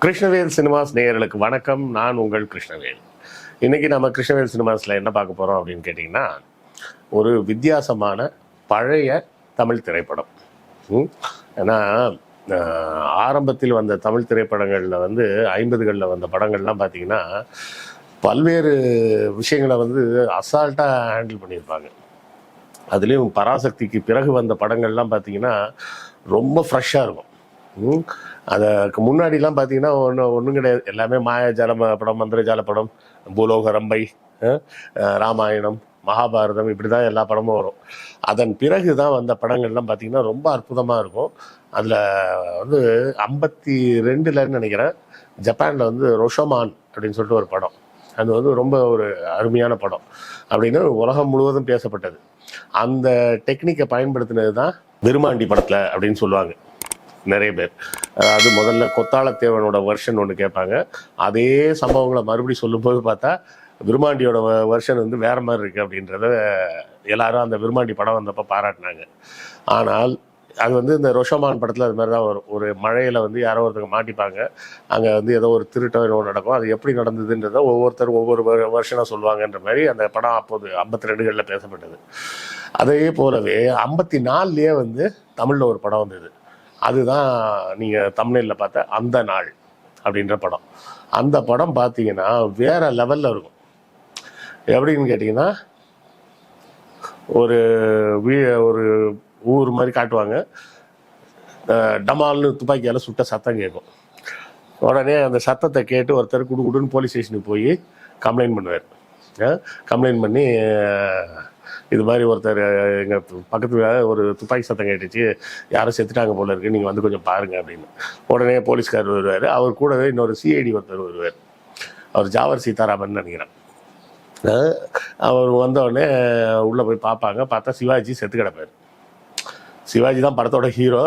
Krishnavel cinemas நேயர்களுக்கு வணக்கம். நான் உங்கள் கிருஷ்ணவேல். இன்னைக்கு நம்ம கிருஷ்ணவேல் சினிமாஸில் என்ன பார்க்க போகிறோம் அப்படின்னு கேட்டிங்கன்னா ஒரு வித்தியாசமான பழைய தமிழ் திரைப்படம். ம்? ஏன்னா ஆரம்பத்தில் வந்த தமிழ் திரைப்படங்களில் வந்து ஐம்பதுகளில் வந்த படங்கள்லாம் பார்த்தீங்கன்னா பல்வேறு விஷயங்களை வந்து அசால்ட்டாக ஹேண்டில் பண்ணியிருப்பாங்க. அதுலேயும் பராசக்திக்கு பிறகு வந்த படங்கள்லாம் பார்த்தீங்கன்னா ரொம்ப ஃப்ரெஷ்ஷாக இருக்கும். அதற்கு அதுக்கு முன்னாடிலாம் பார்த்தீங்கன்னா ஒன்றும் ஒன்றும் கிடையாது. எல்லாமே மாயாஜால படம் மந்திரஜால படம் பூலோக ரம்பை ராமாயணம் மகாபாரதம் இப்படி தான் எல்லா படமும் வரும். அதன் பிறகு தான் வந்த படங்கள்லாம் பார்த்தீங்கன்னா ரொம்ப அற்புதமாக இருக்கும். அதில் வந்து ஐம்பத்தி ரெண்டுலன்னு நினைக்கிறேன். ஜப்பானில் வந்து ரொஷமான் அப்படின்னு சொல்லிட்டு ஒரு படம். அது வந்து ரொம்ப ஒரு அருமையான படம் அப்படின்னு உலகம் முழுவதும் பேசப்பட்டது. அந்த டெக்னிக்கை பயன்படுத்தினது தான் விருமாண்டி படத்தில் அப்படின்னு சொல்லுவாங்க. நிறைய பேர். அது முதல்ல கொத்தாளத்தேவனோட வெர்ஷன் ஒன்று கேட்பாங்க. அதே சம்பவங்களை மறுபடியும் சொல்லும்போது பார்த்தா விருமாண்டியோட வெர்ஷன் வந்து வேற மாதிரி இருக்கு அப்படின்றத எல்லாரும் அந்த விருமாண்டி படம் வந்தப்போ பாராட்டினாங்க. ஆனால் அது வந்து இந்த ரொஷமான் படத்தில் அது மாதிரி தான் வரும். ஒரு மழையில் வந்து யாரோ ஒருத்தங்க மாட்டிப்பாங்க. அங்கே வந்து ஏதோ ஒரு திருட்டம் ஏதோ நடக்கும். அது எப்படி நடந்ததுன்றதை ஒவ்வொருத்தர் ஒவ்வொரு வருஷனாக சொல்லுவாங்கன்ற மாதிரி அந்த படம் அப்போது ஐம்பத்தி ரெண்டுகளில் பேசப்பட்டது. அதே போலவே ஐம்பத்தி நாலுலேயே வந்து தமிழில் ஒரு படம் வந்தது. அதுதான் நீங்கள் தமிழில் பார்த்த அந்த நாள் அப்படின்ற படம். அந்த படம் பார்த்தீங்கன்னா வேற லெவலில் இருக்கும். எப்படின்னு கேட்டிங்கன்னா ஒரு வீ ஒரு ஊர் மாதிரி காட்டுவாங்க. டமால்னு துப்பாக்கியால் சுட்ட சத்தம் கேட்கும். உடனே அந்த சத்தத்தை கேட்டு ஒருத்தர் குடு குடுன்னு போலீஸ் ஸ்டேஷனுக்கு போய் கம்ப்ளைண்ட் பண்ணுவார். கம்ப்ளைண்ட் பண்ணி இது மாதிரி ஒருத்தர் எங்கள் பக்கத்தில் ஒரு துப்பாக்கி சத்தம் கேட்டுச்சு. யாரும் செத்துட்டாங்க போல இருக்கு. நீங்கள் வந்து கொஞ்சம் பாருங்க அப்படின்னு. உடனே போலீஸ்கார் வருவார். அவர் கூடவே இன்னொரு சிஐடி ஒருத்தர் வருவார். அவர் ஜாவர் சீதாராமன் நினைக்கிறேன். அவர் வந்தவுடனே உள்ளே போய் பார்ப்பாங்க. பார்த்தா சிவாஜி செத்து கிடப்பார். சிவாஜி தான் படத்தோட ஹீரோ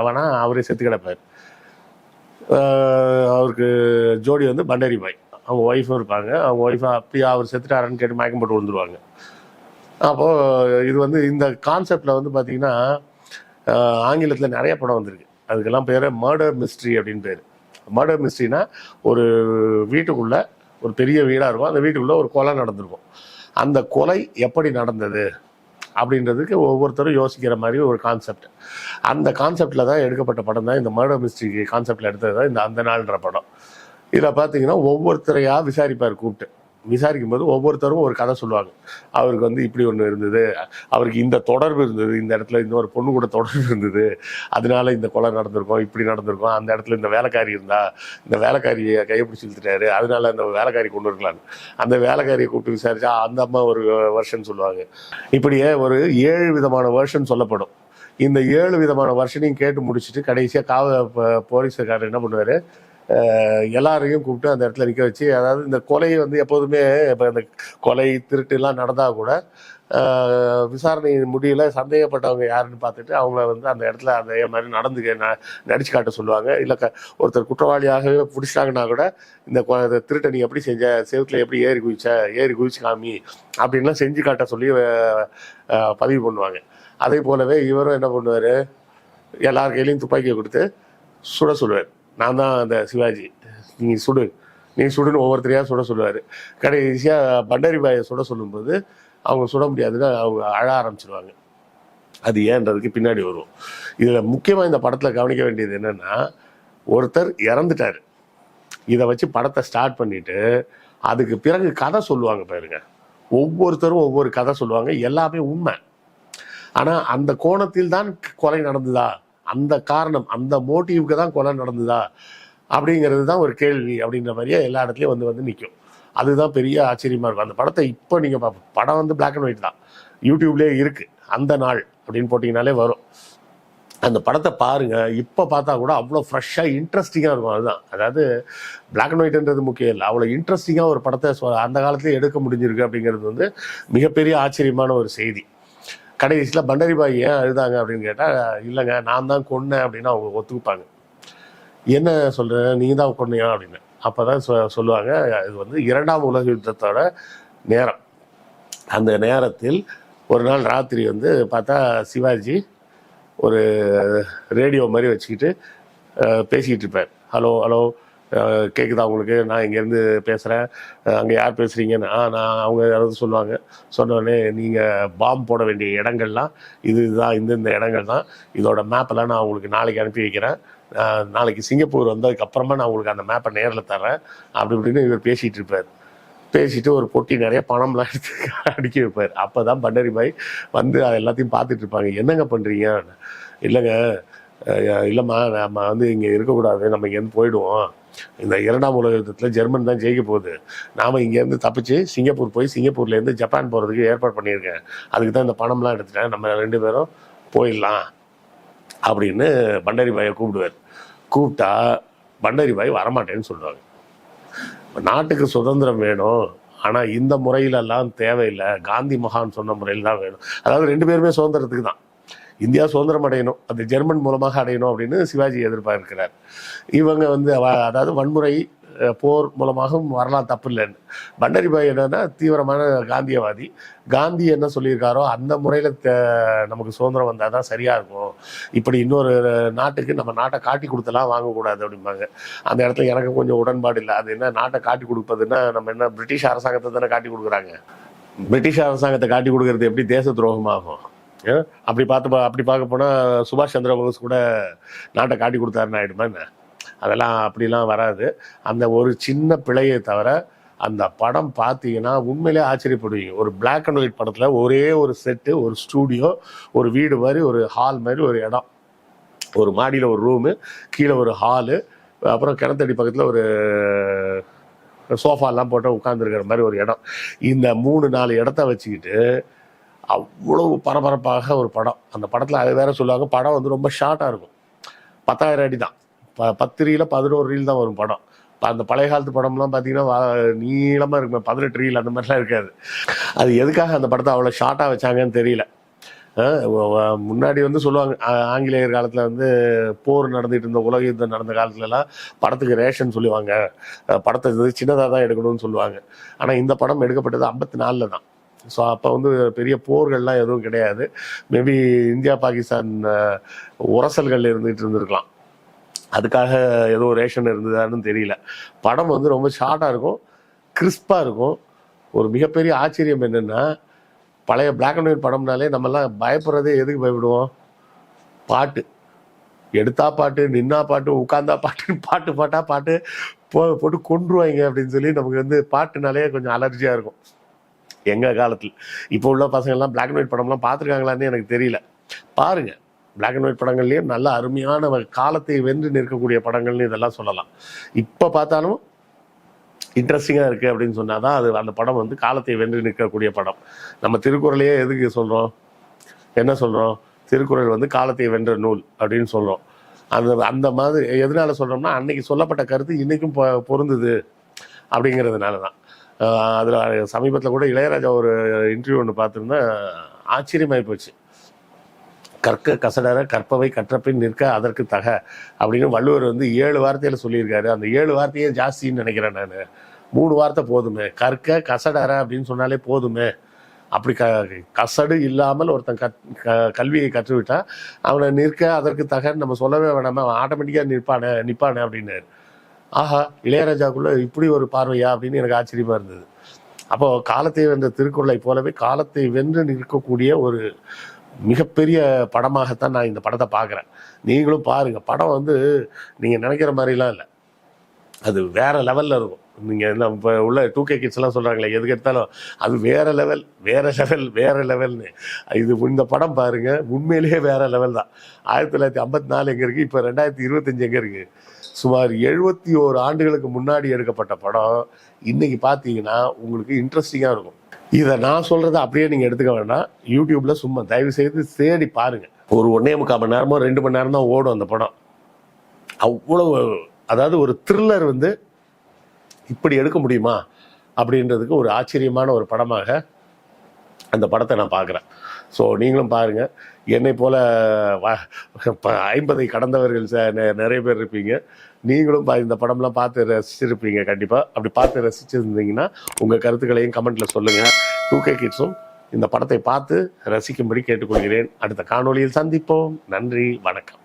அவனா அவரே செத்து கிடப்பார். அவருக்கு ஜோடி வந்து பண்டரி பாய். அவங்க ஒய்ஃபும் இருப்பாங்க. அவங்க ஒய்ஃபை அப்படியே அவர் செத்துட்டாருன்னு கேட்டு மயக்கம் போட்டு விழுந்துருவாங்க. அப்போது இது வந்து இந்த கான்செப்டில் வந்து பார்த்திங்கன்னா ஆங்கிலத்தில் நிறைய படம் வந்திருக்கு. அதுக்கெல்லாம் பேர் மர்டர் மிஸ்ட்ரி அப்படின்னு பேர். மர்டர் மிஸ்ட்ரினா ஒரு வீட்டுக்குள்ள ஒரு பெரிய வீடாக இருக்கும். அந்த வீட்டுக்குள்ள ஒரு கொலை நடந்திருக்கும். அந்த கொலை எப்படி நடந்தது? அப்படின்றதுக்கு ஒவ்வொருத்தரும் யோசிக்கிற மாதிரி ஒரு கான்செப்ட் அந்த கான்செப்டில் தான் எடுக்கப்பட்ட படம் தான் இந்த மர்டர் மிஸ்ட்ரி கான்செப்டில் எடுத்தது தான் இந்த அந்த நாள்ன்ற படம். இதில் பார்த்தீங்கன்னா ஒவ்வொருத்தரையாக விசாரிப்பார் கூப்பிட்டு. விசாரிக்கும் போது ஒவ்வொருத்தரும் ஒரு கதை சொல்லுவாங்க. அவருக்கு வந்து இப்படி ஒன்று இருந்தது அவருக்கு இந்த தொடர்பு இருந்தது இந்த இடத்துல இந்த ஒரு பொண்ணு கூட தொடர்பு இருந்தது அதனால இந்த கொலை நடந்திருக்கும் இப்படி நடந்திருக்கும் அந்த இடத்துல இந்த வேலைக்காரி இருந்தா இந்த வேலைக்காரியை கைப்பிடிச்சு இழுத்துட்டாரு அதனால அந்த வேலைக்காரி கொண்டு இருக்கலான்னு அந்த வேலைக்காரியை கூப்பிட்டு விசாரிச்சா அந்த அம்மா ஒரு வருஷன் சொல்லுவாங்க. இப்படியே ஒரு ஏழு விதமான வருஷன் சொல்லப்படும். இந்த ஏழு விதமான வருஷனையும் கேட்டு முடிச்சுட்டு கடைசியாக காவ போலீஸ்காரர் என்ன பண்ணுவார் எல்லாரையும் கூப்பிட்டு அந்த இடத்துல நிற்க வச்சு அதாவது இந்த கொலை வந்து எப்போதுமே இப்போ இந்த கொலை திருட்டுலாம் நடந்தால் கூட விசாரணை முடியல சந்தேகப்பட்டவங்க யாருன்னு பார்த்துட்டு அவங்கள வந்து அந்த இடத்துல அதே மாதிரி நடந்து ந- நடிச்சு காட்ட சொல்லுவாங்க. இல்லை க ஒருத்தர் குற்றவாளியாகவே பிடிச்சிட்டாங்கன்னா கூட இந்த கொ- திருட்டை நீ எப்படி செஞ்ச செவத்தில் எப்படி ஏறி குதிச்ச ஏறி குதிச்சு காமி அப்படின்லாம் செஞ்சு காட்ட சொல்லி பதிவு பண்ணுவாங்க. அதே போலவே இவரும் என்ன பண்ணுவார்? எல்லார் கையிலையும் துப்பாக்கியை கொடுத்து சுட சொல்லுவார். நான் தான் அந்த சிவாஜி. நீ சுடு. நீ சுடுன்னு ஒவ்வொருத்தரையாக சுட சொல்லுவார். கடைசியாக பண்டரி பாயை சுட சொல்லும்போது அவங்க சுட முடியாதுன்னு அவங்க அழ ஆரம்பிச்சிருவாங்க. அது ஏன்றதுக்கு பின்னாடி வரும். இதில் முக்கியமாக இந்த படத்தில் கவனிக்க வேண்டியது என்னென்னா ஒருத்தர் இறந்துட்டார். இதை வச்சு படத்தை ஸ்டார்ட் பண்ணிவிட்டு அதுக்கு பிறகு கதை சொல்லுவாங்க பாருங்க. ஒவ்வொருத்தரும் ஒவ்வொரு கதை சொல்லுவாங்க. எல்லாமே உண்மை. ஆனால் அந்த கோணத்தில் தான் கொலை நடந்ததா? அந்த காரணம் அந்த மோட்டிவ்க்கு தான் கொலை நடந்ததா அப்படிங்கிறது தான் ஒரு கேள்வி அப்படின்ற மாதிரியே எல்லா இடத்துலையும் வந்து வந்து நிற்கும் அதுதான் பெரிய ஆச்சரியமாக இருக்கும். அந்த படத்தை இப்போ நீங்கள் பார்ப்போம் படம் வந்து பிளாக் அண்ட் ஒயிட் தான். யூடியூப்லேயே இருக்குது அந்த நாள் அப்படின்னு போட்டிங்கனாலே வரும். அந்த படத்தை பாருங்கள் இப்போ பார்த்தா கூட அவ்வளோ ஃப்ரெஷ்ஷாக இன்ட்ரெஸ்டிங்காக இருக்கும். அதுதான். அதாவது பிளாக் அண்ட் ஒயிட்ன்றது முக்கியம் இல்லை. அவ்வளோ இன்ட்ரெஸ்டிங்காக ஒரு படத்தை அந்த காலத்துல எடுக்க முடிஞ்சிருக்கு அப்படிங்கிறது வந்து மிகப்பெரிய ஆச்சரியமான ஒரு செய்தி. கடைசியில் பண்டரிபாய் ஏன் அழுதாங்க அப்படின்னு கேட்டால் இல்லைங்க நான் தான் கொன்னேன் அப்படின்னு அவங்க ஒத்துக்குப்பாங்க. என்ன சொல்கிற நீ தான் கொன்னியா அப்படின்னு. அப்போ தான் சொ சொல்லுவாங்க இது வந்து இரண்டாம் உலக யுத்தத்தோட நேரம். அந்த நேரத்தில் ஒரு நாள் ராத்திரி வந்து பார்த்தா சிவாஜி ஒரு ரேடியோ மாதிரி வச்சுக்கிட்டு பேசிக்கிட்டு இருப்பார். ஹலோ ஹலோ கேட்குதா உங்களுக்கு? நான் இங்கேருந்து பேசுகிறேன் அங்கே யார் பேசுகிறீங்கன்னு ஆ நான் அவங்க யாராவது சொல்லுவாங்க. சொன்னோடனே நீங்கள் பாம்பு போட வேண்டிய இடங்கள்லாம் இது இதுதான் இந்தந்த இடங்கள் தான். இதோட மேப்பெல்லாம் நான் உங்களுக்கு நாளைக்கு அனுப்பி வைக்கிறேன். நாளைக்கு சிங்கப்பூர் வந்ததுக்கப்புறமா நான் உங்களுக்கு அந்த மேப்பை நேரில் தரேன் அப்படி இப்படின்னு இவர் பேசிகிட்டு இருப்பார். பேசிட்டு ஒரு பொட்டி நிறைய பணம்லாம் எடுத்து அடிக்க வைப்பார். அப்போ தான் பண்டரி பாய் வந்து அது எல்லாத்தையும் பார்த்துட்டு இருப்பாங்க. என்னங்க பண்ணுறீங்க இல்லைங்க. இல்லைம்மா நம்ம வந்து இங்கே இருக்கக்கூடாது. நம்ம இங்கேருந்து போயிடுவோம். இந்த இரண்டாம் உலக யுத்தத்தில் ஜெர்மன் தான் ஜெயிக்க போகுது. நாம் இங்கேருந்து தப்பிச்சு சிங்கப்பூர் போய் சிங்கப்பூர்லேருந்து ஜப்பான் போகிறதுக்கு ஏற்பாடு பண்ணியிருக்கேன். அதுக்கு தான் இந்த பணம்லாம் எடுத்துட்டேன். நம்ம ரெண்டு பேரும் போயிடலாம் அப்படின்னு பண்டரி பாயை கூப்பிடுவார். கூப்பிட்டா பண்டரி பாய் வரமாட்டேன்னு சொல்லுவாங்க. நாட்டுக்கு சுதந்திரம் வேணும். ஆனால் இந்த முறையிலெல்லாம் தேவையில்லை. காந்தி மகான் சொன்ன முறையில் தான் வேணும். அதாவது ரெண்டு பேருமே சுதந்திரத்துக்கு தான். இந்தியா சுதந்திரம் அடையணும் அது ஜெர்மன் மூலமாக அடையணும் அப்படின்னு சிவாஜி எதிர்பார்க்கிறார். இவங்க வந்து அதாவது வன்முறை போர் மூலமாகவும் வரலாம் தப்பு இல்லைன்னு பண்டரிபாய் என்னன்னா தீவிரமான காந்தியவாதி. காந்தி என்ன சொல்லியிருக்காரோ அந்த முறையில் நமக்கு சுதந்திரம் வந்தால் தான் சரியாக இருக்கும். இப்படி இன்னொரு நாட்டுக்கு நம்ம நாட்டை காட்டி கொடுத்தலாம் வாங்கக்கூடாது அப்படிம்பாங்க. அந்த இடத்துல எனக்கு கொஞ்சம் உடன்பாடு இல்லை. அது என்ன நாட்டை காட்டி கொடுப்பதுன்னா நம்ம என்ன பிரிட்டிஷ் அரசாங்கத்தை தானே காட்டி கொடுக்குறாங்க? பிரிட்டிஷ் அரசாங்கத்தை காட்டி கொடுக்கறது எப்படி தேச துரோகமாகும்? அப்படி பார்த்து பா- அப்படி பார்க்க போனால் சுபாஷ் சந்திர போஸ் கூட நாட்டை காட்டி கொடுத்தாருன்னு ஆகிடுமா என்ன? அதெல்லாம் அப்படிலாம் வராது. அந்த ஒரு சின்ன பிழையை தவிர அந்த படம் பார்த்தீங்கன்னா உண்மையிலே ஆச்சரியப்படுவீங்க. ஒரு பிளாக் அண்ட் ஒயிட் படத்தில் ஒரே ஒரு செட்டு ஒரு ஸ்டூடியோ ஒரு வீடு மாதிரி ஒரு ஹால் மாதிரி ஒரு இடம். ஒரு மாடியில் ஒரு ரூமு கீழே ஒரு ஹாலு அப்புறம் கிணத்தடி பக்கத்தில் ஒரு சோஃபாலாம் போட்டு உட்காந்துருக்கிற மாதிரி ஒரு இடம். இந்த மூணு நாலு இடத்த வச்சுக்கிட்டு அவ்வளவு பரபரப்பாக ஒரு படம். அந்த படத்தில் அது வேற சொல்லுவாங்க படம் வந்து ரொம்ப ஷார்ட்டாக இருக்கும். பத்தாயிரம் அடி தான். ப பத்து ரீல பதினோரு ரீல் தான் வரும் படம். இப்போ அந்த பழைய காலத்து படம்லாம் பார்த்தீங்கன்னா நீளமாக இருக்கும் பதினெட்டு ரீல் அந்த மாதிரிலாம் இருக்காது. அது எதுக்காக அந்த படத்தை அவ்வளோ ஷார்ட்டாக வச்சாங்கன்னு தெரியல. முன்னாடி வந்து சொல்லுவாங்க ஆங்கிலேயர் காலத்தில் வந்து போர் நடந்துகிட்டு இருந்த உலக யுத்தம் நடந்த காலத்துலலாம் படத்துக்கு ரேஷன் சொல்லுவாங்க. படத்தை சின்னதாக தான் எடுக்கணும்னு சொல்லுவாங்க. ஆனால் இந்த படம் எடுக்கப்பட்டது ஐம்பத்தி நாலில் தான். ஸோ அப்போ வந்து பெரிய போர்கள்லாம் எதுவும் கிடையாது. மேபி இந்தியா பாகிஸ்தான் உரசல்கள் இருந்துகிட்டு இருந்திருக்கலாம். அதுக்காக ஏதோ ரேஷன் இருந்ததான்னு தெரியல. படம் வந்து ரொம்ப ஷார்ட்டாக இருக்கும். கிறிஸ்பாக இருக்கும். ஒரு மிகப்பெரிய ஆச்சரியம் என்னென்னா பழைய பிளாக் அண்ட் ஒயிட் படம்னாலே நம்மலாம் பயப்படுறதே எதுக்கு பயப்படுவோம்? பாட்டு. எடுத்தா பாட்டு நின்னா பாட்டு உட்காந்தா பாட்டு பாட்டு பாட்டா பாட்டு போ போட்டு கொன்றுவாங்க அப்படின்னு சொல்லி நமக்கு வந்து பாட்டுனாலே கொஞ்சம் அலர்ஜியாக இருக்கும். எங்கள் காலத்தில். இப்போ உள்ள பசங்கள்லாம் பிளாக் அண்ட் ஒயிட் படம்லாம் பார்த்துருக்காங்களான்னு எனக்கு தெரியல. பாருங்கள் பிளாக் அண்ட் ஒயிட் படங்கள்லேயே நல்ல அருமையான வ- காலத்தை வென்று நிற்கக்கூடிய படங்கள்னு இதெல்லாம் சொல்லலாம். இப்போ பார்த்தாலும் இன்ட்ரெஸ்டிங்காக இருக்குது அப்படின்னு சொன்னால் தான் அது அந்த படம் வந்து காலத்தை வென்று நிற்கக்கூடிய படம். நம்ம திருக்குறளையே எதுக்கு சொல்கிறோம் என்ன சொல்கிறோம் திருக்குறள் வந்து காலத்தை வென்ற நூல் அப்படின்னு சொல்கிறோம் அந்த அந்த மாதிரி எதனால சொல்கிறோம்னா அன்னைக்கு சொல்லப்பட்ட கருத்து இன்றைக்கும் பொ பொருந்துது அப்படிங்கிறதுனால தான் அதில் சமீபத்தில் கூட இளையராஜா ஒரு இன்டர்வியூ ஒன்று பார்த்துருந்தேன் ஆச்சரியமாகி போச்சு. கற்க கசடர கற்பவை கற்றப்பின் நிற்க அதற்கு தக அப்படின்னு வள்ளுவர் வந்து ஏழு வார்த்தையில் சொல்லியிருக்காரு. அந்த ஏழு வார்த்தையே ஜாஸ்தின்னு நினைக்கிறேன் நான். மூணு வார்த்தை போதுமே. கற்க கசடர அப்படின்னு சொன்னாலே போதுமே. அப்படி க கசடு இல்லாமல் ஒருத்தன் கற் க- கல்வியை கற்றுவிட்டா அவனை நிற்க அதற்கு தகன்னு நம்ம சொல்லவே வேணாமா. அவன் ஆட்டோமேட்டிக்காக நிற்பானே நிற்பானே அப்படின்னாரு. ஆஹா இளையராஜாக்குள்ள இப்படி ஒரு பார்வையா அப்படின்னு எனக்கு ஆச்சரியமா இருந்தது. அப்போ காலத்தை வென்ற திருக்குறளை போலவே காலத்தை வென்று நிற்கக்கூடிய ஒரு மிகப்பெரிய படமாகத்தான் நான் இந்த படத்தை பார்க்குறேன். நீங்களும் பாருங்க படம் வந்து நீங்க நினைக்கிற மாதிரிலாம் இல்லை. அது வேற லெவல்ல இருக்கும். நீங்க என்ன இப்போ உள்ள டூ கே கிட்ஸ் எல்லாம் சொல்றாங்களே எதுக்கு எடுத்தாலும் அது வேற லெவல் வேற லெவல் வேற லெவல்னு. இது இந்த படம் பாருங்க உண்மையிலேயே வேற லெவல் தான். ஆயிரத்தி தொள்ளாயிரத்தி ஐம்பத்தி நாலு எங்க இருக்கு இப்போ ரெண்டாயிரத்தி இருபத்தஞ்சு எங்க இருக்கு? சுமார் எழுபத்தி ஓரு ஆண்டுகளுக்கு முன்னாடி எடுக்கப்பட்ட படம். இன்னைக்கு பார்த்தீங்கன்னா உங்களுக்கு இன்ட்ரெஸ்டிங்காக இருக்கும். இதை நான் சொல்கிறத அப்படியே நீங்க எடுத்துக்க வேண்டாம். யூடியூப்ல சும்மா தயவு செய்து தேடி பாருங்க. ஒரு ஒன்னே முக்கால் மணி நேரமோ ரெண்டு மணி நேரம் தான் ஓடும் அந்த படம். அவ்வளவு அதாவது ஒரு த்ரில்லர் வந்து இப்படி எடுக்க முடியுமா? அப்படின்றதுக்கு ஒரு ஆச்சரியமான ஒரு படமாக அந்த படத்தை நான் பார்க்குறேன். ஸோ நீங்களும் பாருங்கள் என்னை போல ஐம்பதை கடந்தவர்கள் நிறைய பேர் இருப்பீங்க. நீங்களும் பா- இந்த படம்லாம் பார்த்து ரசிச்சிருப்பீங்க கண்டிப்பாக அப்படி பார்த்து ரசிச்சிருந்தீங்கன்னா உங்கள் கருத்துக்களையும் கமெண்ட்டில் சொல்லுங்கள் டூ கே கிட்ஸும் இந்த படத்தை பார்த்து ரசிக்கும்படி கேட்டுக்கொள்கிறேன். அடுத்த காணொலியில் சந்திப்போம். நன்றி வணக்கம்.